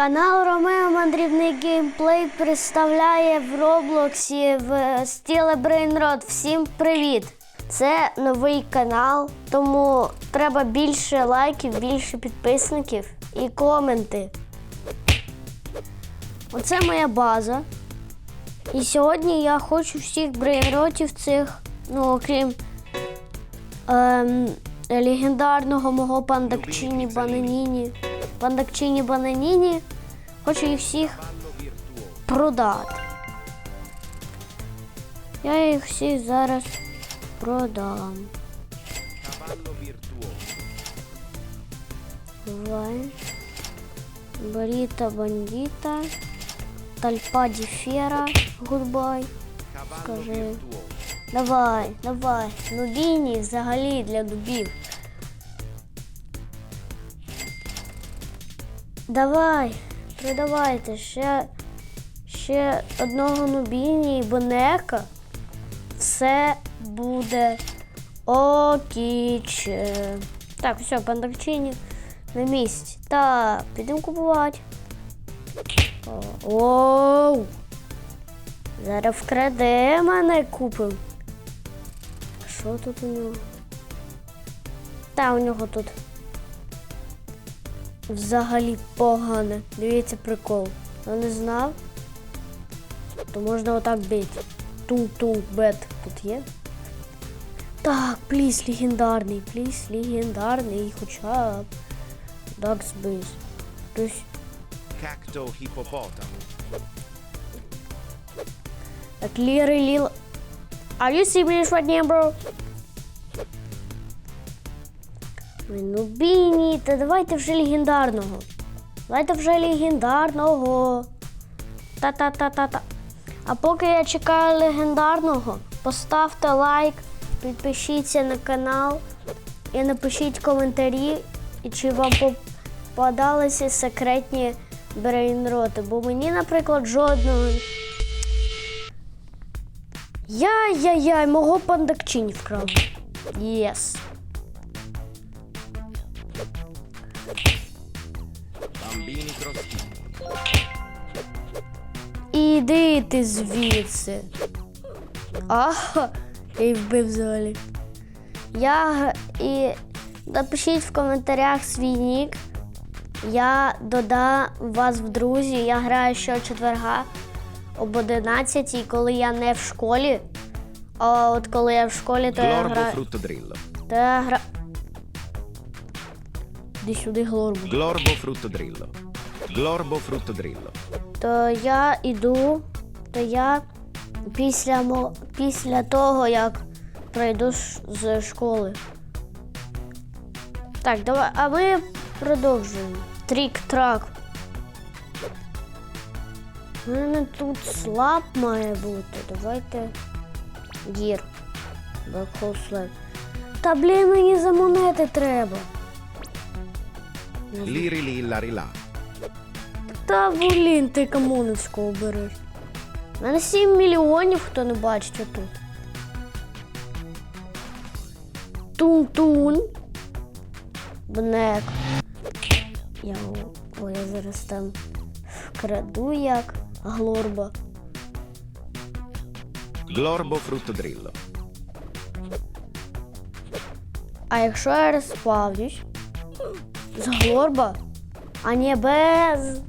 Канал Ромео Мандрівний геймплей представляє в Роблоксі в стіле Брейнрод. Всім привіт! Це новий канал, тому треба більше лайків, більше підписників і коменти. Оце моя база. І сьогодні я хочу всіх брейнротів цих, ну окрім ем, легендарного мого пандакчині Бананіні. Пандакчині Бананіні. Хочу їх всіх продати. Я їх всіх зараз продам. Давай. Баріта бандіта. Тальпа діфера. Гудбай. Скажи. Давай, давай. Нубіні взагалі для дубів. Давай, продавайте ще, ще одного нубіні і бонека. Все буде окіч. Так, все, пандакчині на місці. Так, підемо купувати. Оу! Зараз вкраде мене купим. Що тут у нього? Та у нього тут взагалі погане. Дивіться прикол. Я не знав. То можна отак бити. Ту-ту бет тут є. Так, пліс легендарний, пліс легендарний, хоча б Дакс Бейс. Тобто Cacto hippopotamo. Так, Ліры Лил. Are you serious right now, bro? Ну Біні, та давайте вже легендарного. Давайте вже легендарного. Та-та-та-та-та. А поки я чекаю легендарного, поставте лайк, підпишіться на канал і напишіть коментарі, чи вам попадалися секретні брейнроти. Бо мені, наприклад, жодного Яй-яй-яй, мого пандакчині вкрав. Єс. Bambini Іди ти звідси. Ага, і вбив взагалі. Я і напишіть в коментарях свій нік. Я додам вас в друзі. Я граю щочетверга об 11, коли я не в школі. А от коли я в школі, то я граю. То я гра... Іди сюди, глорбу. Glorbo fruttodrillo. Glorbo fruttodrillo. То я іду, то я після, мо- після того, як прийду з- школи. Так, давай, а ми продовжуємо. Трік-трак. У мене тут слаб має бути. Давайте. Гір. Hole Та блін, мені за монети треба. Liri lilla rilà. Та блін, ти камоночку обереш. У мене 7 мільйонів, хто не бачить отут. Тун-тун. Бнек. Я, о, я зараз там вкраду як глорба. Glorbo fruttodrillo. А якщо я розпавлюсь з глорба, а не без.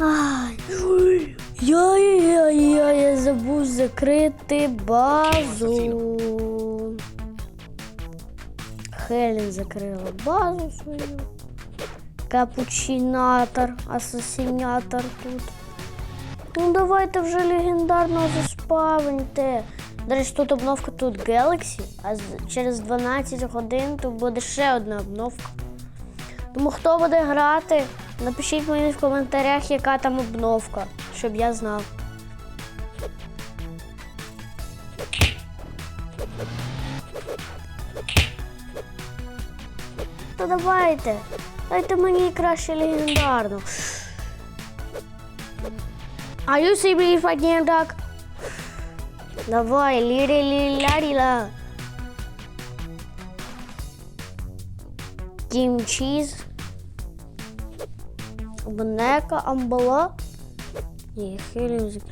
Ай. Я, я, я, я забув закрити базу. Хелен закрила базу свою. Капучинатор, асасинятор тут. Ну давайте вже легендарного заспавните. До речі, тут обновка тут Galaxy, а через 12 годин тут буде ще одна обновка. Тому хто буде грати, напишіть мені в коментарях, яка там обновка, щоб я знав. Та давайте. Дайте мені краще легендарну. Are you serious right now, Doc? Давай, лірі лі ла Кім чіз. Бонека, амбала. Ні, хелюзик.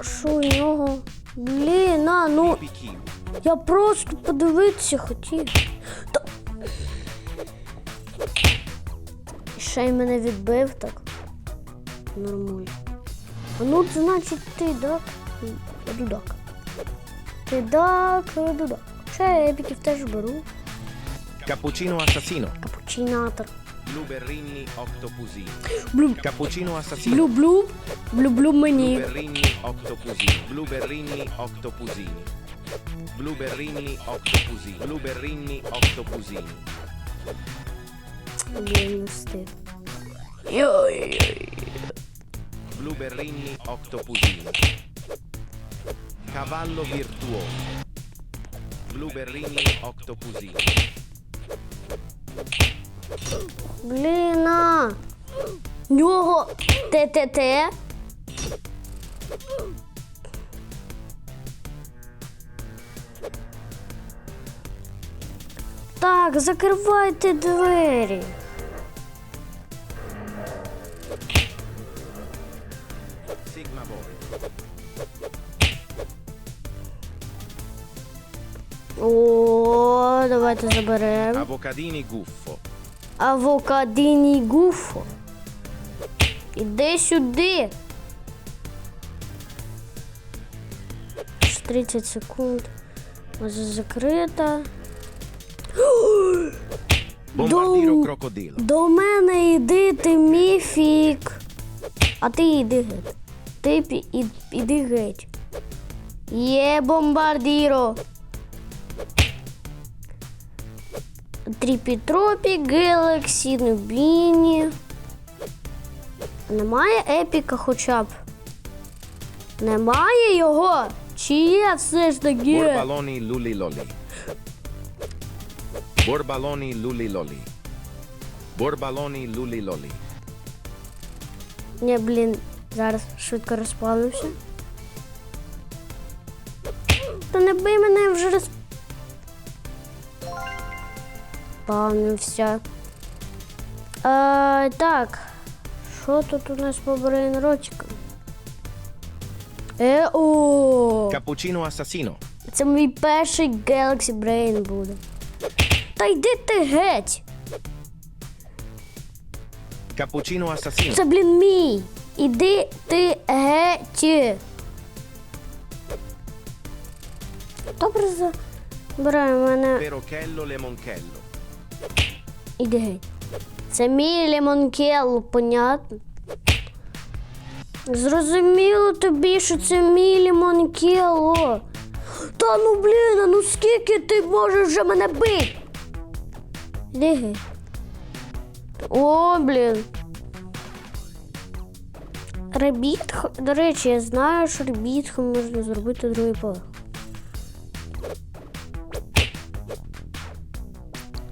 Що у нього? Блін, а, ну я просто подивитися хотів. Та... Ще й мене відбив так. Нормально. А ну, значить ти дак. Дудак. Ти дак, дудак. Ще я епіків теж беру. Cappuccino assassino. Cappuccino Blu Bluberrini octopusino. Blu. Cappuccino assassino. Blu blu. Blu blu mini. Bluberrini octopusini. Blu berrini Bluberrini octopusini. Bluberrini octopusini. Giusto. Io, io, io. Bluberrini octopusini. Cavallo virtuoso. Blu Bluberrini octopusini. Блін, а. Нього ТТТ. Так, закривайте двері. Sigma Boy. О, давайте заберемо. Avocadini guffo. Авокадині гуфо. Іди сюди. 30 секунд. Може закрита. Bombardiro Дом. До мене йди, ти міфік. А ти йди геть. Ти іди геть. Є бомбардіро. Тріпітропі, Гелексі, Нубіні. Немає епіка хоча б. Немає його? Чи є все ж таки? Borbaloni luli lolli. Borbaloni luli lolli. Borbaloni luli lolli. Ні, блін, зараз швидко розпалився. Та не бий мене вже роз... Павнився. А, так. Що тут у нас по брейнрочкам? Е, о! Cappuccino assassino. Це мій перший Galaxy Brain буде. Та йди ти геть! Cappuccino assassino. Це, блін, мій. Іди ти геть. Добре, забирай мене. Perochello lemonchello. Іди геть. Це мій лімонкел, понятно? Зрозуміло тобі, що це мій лімонкело. Та ну блін, а ну скільки ти можеш вже мене бити? Іди геть. О, блін. Ребіт, до речі, я знаю, що ребітхом можна зробити другий поверх.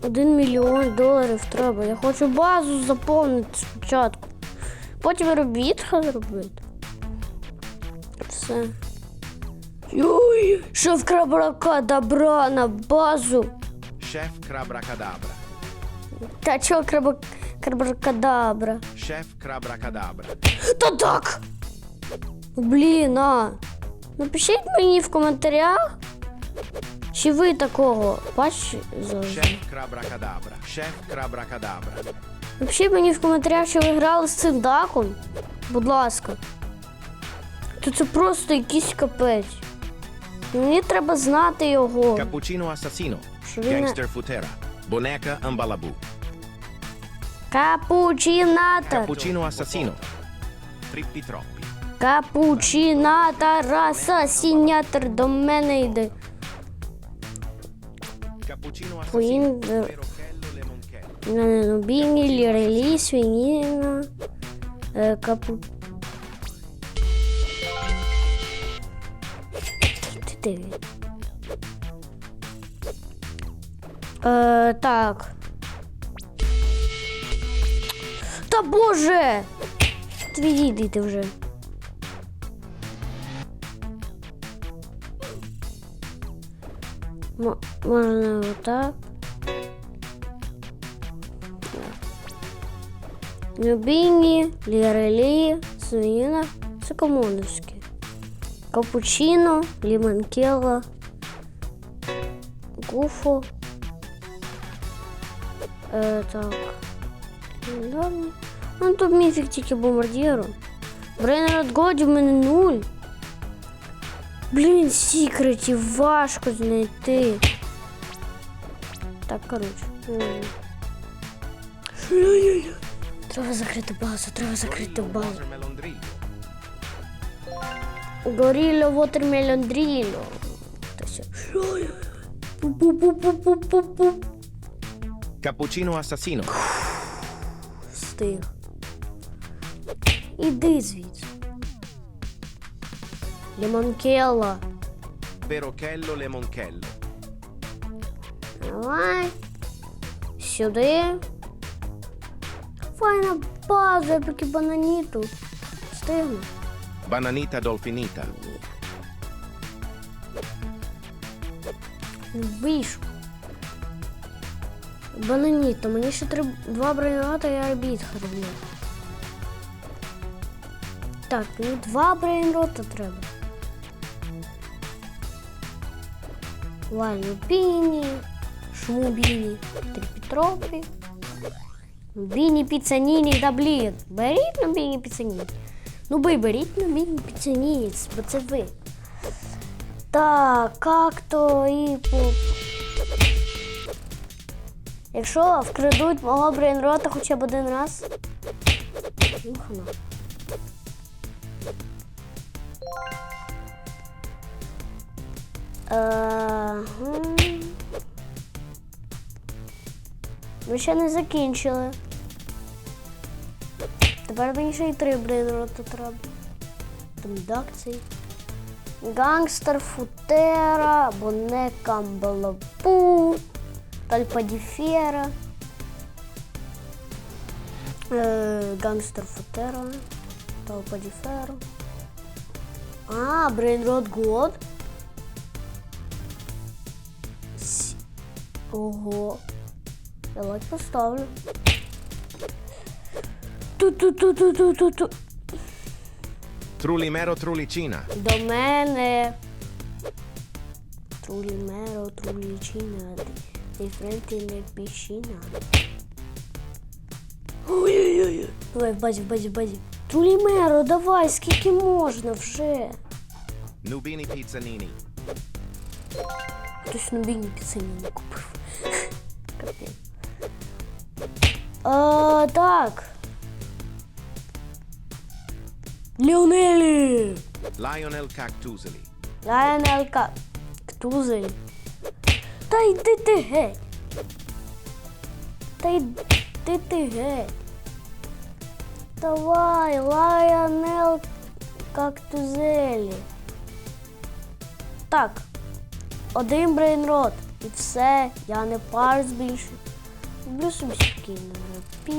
Один мільйон доларів треба. Я хочу базу заповнити спочатку. Потім робітха зробити. Все. Йой, шеф крабрака добра на базу. Chef Crabracadabra. Та чого краба... крабракадабра? Chef Crabracadabra. Та так! Блін, а. Напишіть мені в коментарях, чи ви такого завжди. Chef Crabracadabra. Chef Crabracadabra. Напишіть мені в коментарях, чи ви грали з цим даком. Будь ласка. То це просто якийсь капець. Мені треба знати його. Що він не- Gangster Futera. Boneca Ambalabu. Капучинатор. Cappuccino assassino. Trippi troppi. Капучинатор, асасінятор до мене йде. Queen- Perochello lemonchello. На Нубіні, Лірелі, Свініна. Е, капу... Диви. Е, так. Та боже! Відійди ти вже. М- можна отак. Нюбіні, Лірелі, Свіна, це. Капучино, Лімонкело, Гуфо. Е, так. Далі. Ну тут міфік тільки бомбардіру. Брейнер годі в мене нуль. Блін, секретів важко знайти. Так, коротше. Треба закрити базу, треба закрити базу. Горіло, вотермелон, дріло. Cappuccino assassino. Встиг. Іди звідси. Лімонкелла. Perochello lemonchello. Давай. Сюди. Файна база, я поки бананіту. Встигну. Bananita dolfinita. Вийшов. Бананіто, мені ще треба два брейнрота і арбіт херня. Так, мені два брейнрота треба. Валюпіні, шмубіні, тріпітропі. Біні піцаніні, да блін. Беріть на біні піцаніні. Ну ви беріть на біні піцаніні, бо це. Так, як то і по. Якщо вкрадуть мого брейнрота хоча б один раз. Ну, хана. Ага. Ми ще не закінчили. Тепер мені ще й три брейнрота треба. Там цей. Гангстер, Футера, Бонека, Балабу, Тальпадіфера. Е, Гангстер Футера, Талпадіфера. А, Брейнрод Год. Ого. Лайк поставлю. Ту-ту-ту-ту-ту-ту-ту. Trulimero trulicina. До мене. Трулімеро, трулічина, дифренти не піщина. Ой-ой-ой. Давай, в базі, в базі, в базі. Трулімеро, давай, скільки можна вже. Nubini pizzanini. Хтось нубіні піцені не купив. А, так. Ліонелі! Lionel cactuseli. Лайонелка Ктузель. Та йди ти геть. Та йди ти геть. Давай, Лайонел Кактузелі. Так. Один брейнрот. І все, я не парюсь більше. Люблю собі спокійно. Пі,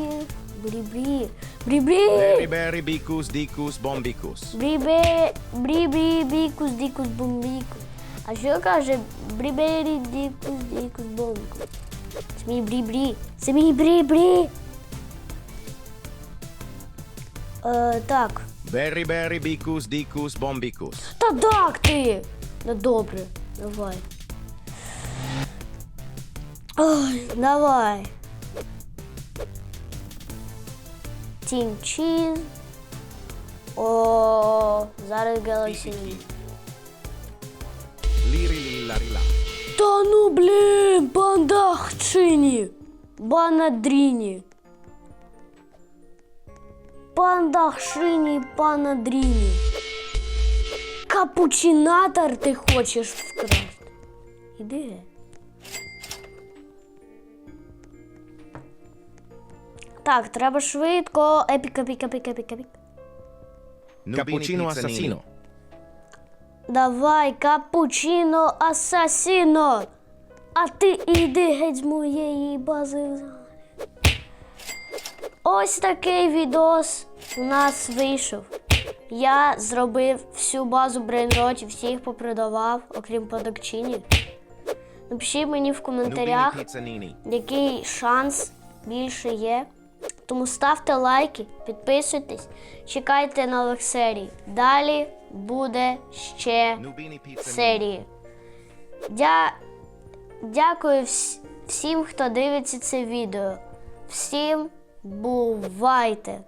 брі-брі. Брі-брі! Berry berry bicus dicus bombicus. Брібе, брі-брі, бікус, дікус, бомбікус. А що каже брібері, дікус, дікус, бомбікус? Це мій брі-брі. Це мій брі-брі. Е, так. Berry berry bicus dicus bombicus. Та так ти! Ну добре, давай. Ой, давай. Тім чіз. О, зараз Galaxy. Liri lilla Та ну блін, бандахчині, банадріні. Пандахшині, панадріні. Капучинатор ти хочеш вкрасти. Іди. геть. Так, треба швидко. Епік, епік, епік, епік, епік. Cappuccino assassino. Давай, капучино асасіно. А ти іди геть з моєї бази. Ось такий відос у нас вийшов. Я зробив всю базу брейнротів, всіх попродавав, окрім продакчині. Напишіть мені в коментарях, який шанс більше є. Тому ставте лайки, підписуйтесь, чекайте нових серій. Далі буде ще серії. Дя... Дякую вс- всім, хто дивиться це відео. Всім бувайте!